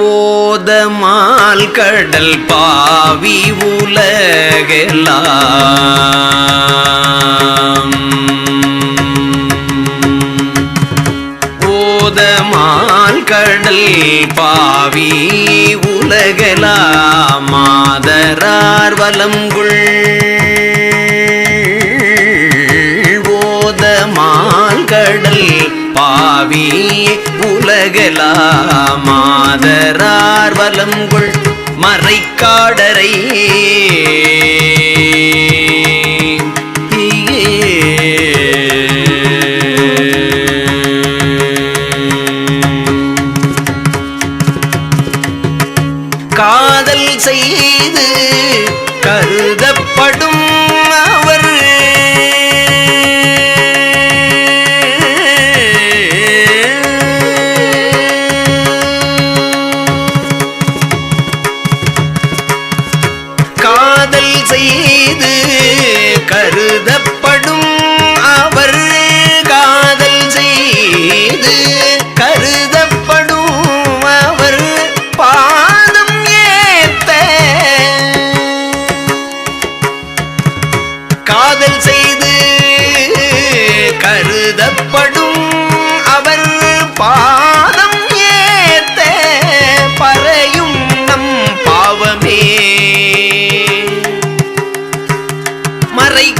ஓதமால் கடல் பாவி உலகெல்லாம். ஓதமால் கடல் பாவி உலகெல்லாம். மாதரார் வலங்குள் ஓதமால் கடல் பாவி உலகெல்லாம் மாதரார் வலங்குள் மறைக்காடரை காதல் செய்து கருத செய்து கருதப்படும் அவர் காதல் செய்து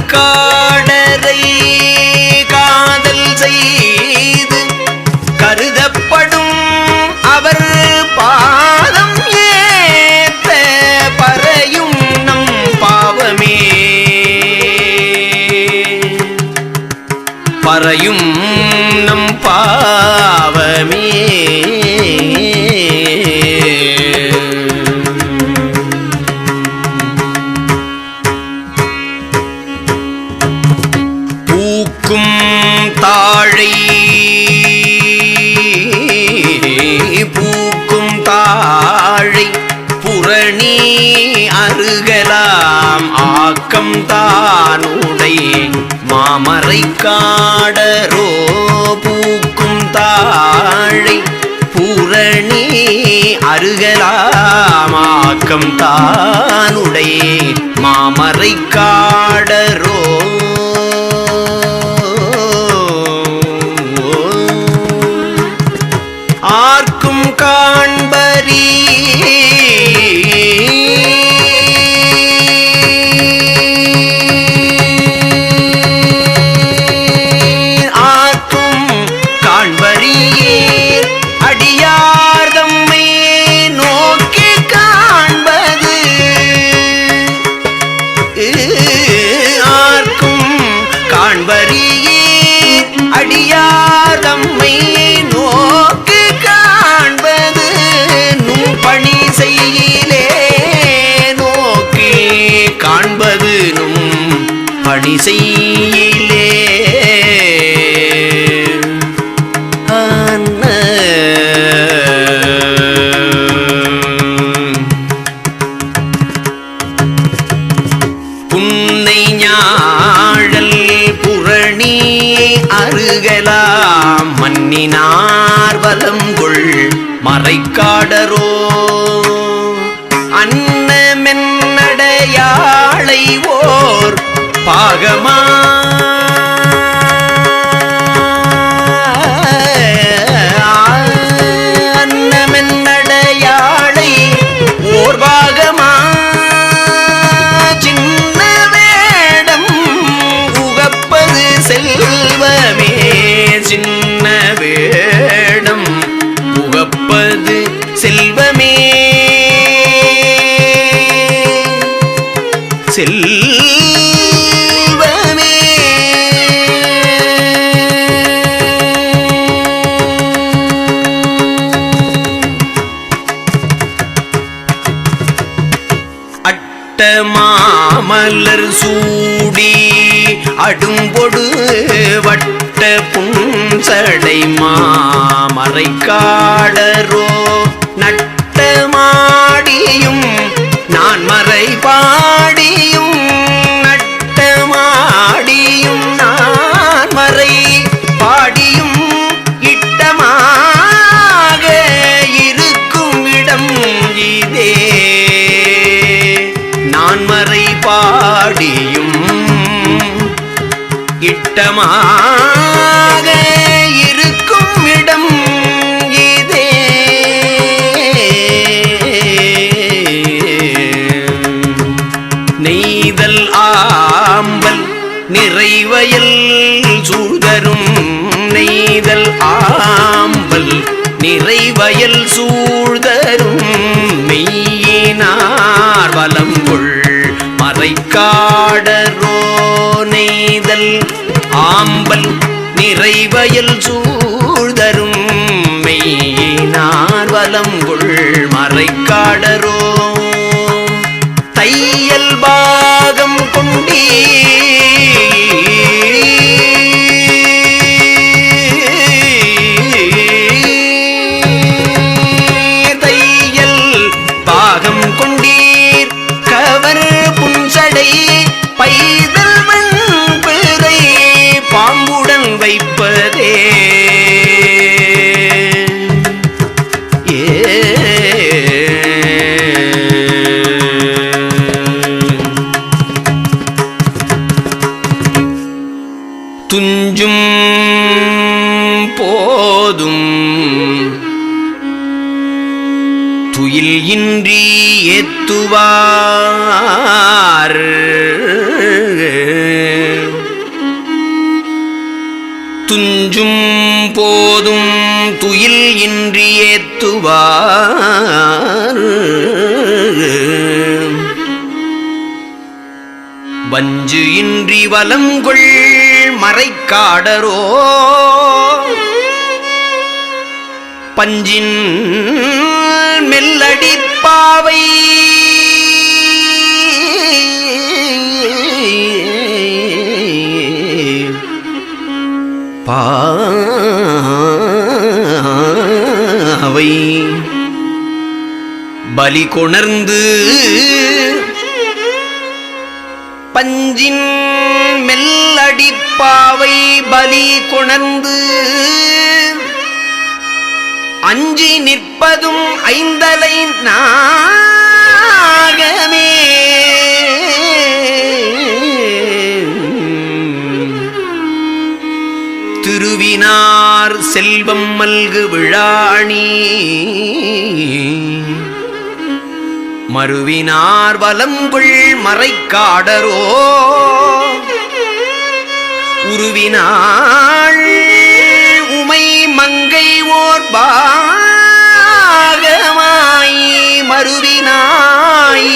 காடரை காதல் செய்து ஆக்கம் தானுடை மாமரை காடரோ பூக்கும் தாழை. பூரணி அருகலாமாக்கம் தானுடை மாமரை காடரோ பணி செய்யிலே. புன்னை ஞாழல் புரணி அருகலாம் மன்னினார் வலம் கொள் மறைக்காடரோ. அன்னமென்னடையாளை ஓர் பாகமா? அடும்பொடு வட்ட புஞ்சடை மாமரை நிறைவயல் சூழ்தரும் நெய்தல் ஆம்பல் நிறைவயல் சூழ்தரும் மெய்யினார் வலம்புள் மறைக்காடரோ நெய்தல் ஆம்பல் நிறைவயல் சூழ்தரும் ஏத்துவார் துஞ்சும் போதும் துயில் இன்றி ஏத்துவார். வஞ்சு இன்றி வலங்கொள் மறைக்காடரோ. பஞ்சின் மெல்லடி பலி கொணர்ந்து பஞ்சின் மெல்லடிப்பாவை பலி கொணர்ந்து அஞ்சி நிற்பதும் ஐந்தலை நாகமே. திருவினார் செல்வம் மல்கு விழாணி. மறுவினார் வலங்குள் மறைக்காடரோ. உருவினாள் உமை மங்கை ஓர் பாகமாய் மறுவினாய்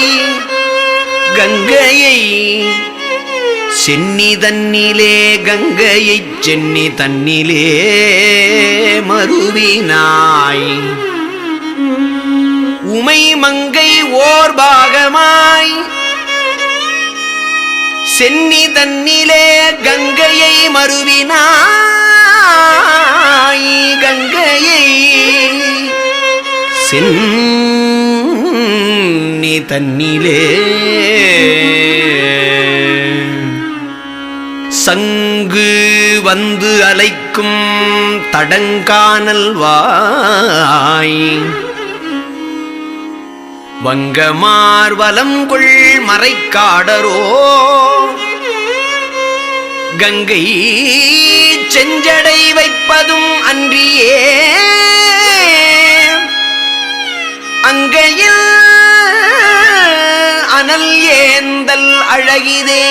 கங்கையை சென்னி தன்னிலே கங்கையை சென்னி தன்னிலே மறுவினாய் உமை மங்கை ஓர் பாகமாய். சென்னி தன்னிலே கங்கையை மறுவினாய் கங்கையை சென்னி தன்னிலே சங்கு வந்து அலைக்கும் தடங்கானல் வாய். வங்கமார் வலங்கொள் மறைக்காடரோ. கங்கை செஞ்சடை வைப்பதும் அன்றியே. அங்கையில் அனல் ஏந்தல் அழகிதே.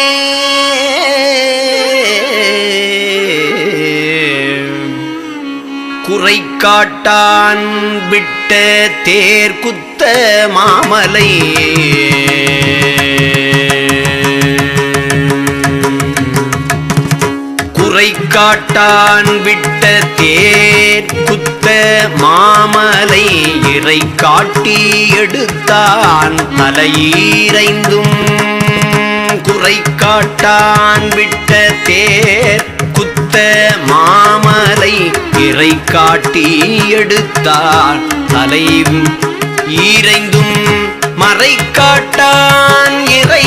குறை காட்டான் விட்டு விட்ட தேர்குத்த மாமலை. குறை காட்டான் விட்ட தேர் குத்த மாமலை. இறை காட்டி எடுத்தான் தலையீரைந்தும் குறை காட்டான் விட்ட தேர் குத்த மாமலை. இறை காட்டி எடுத்தான் தலையும் ஈரைந்தும் மறை காட்டான் இறை.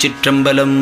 திருச்சிற்றம்பலம்.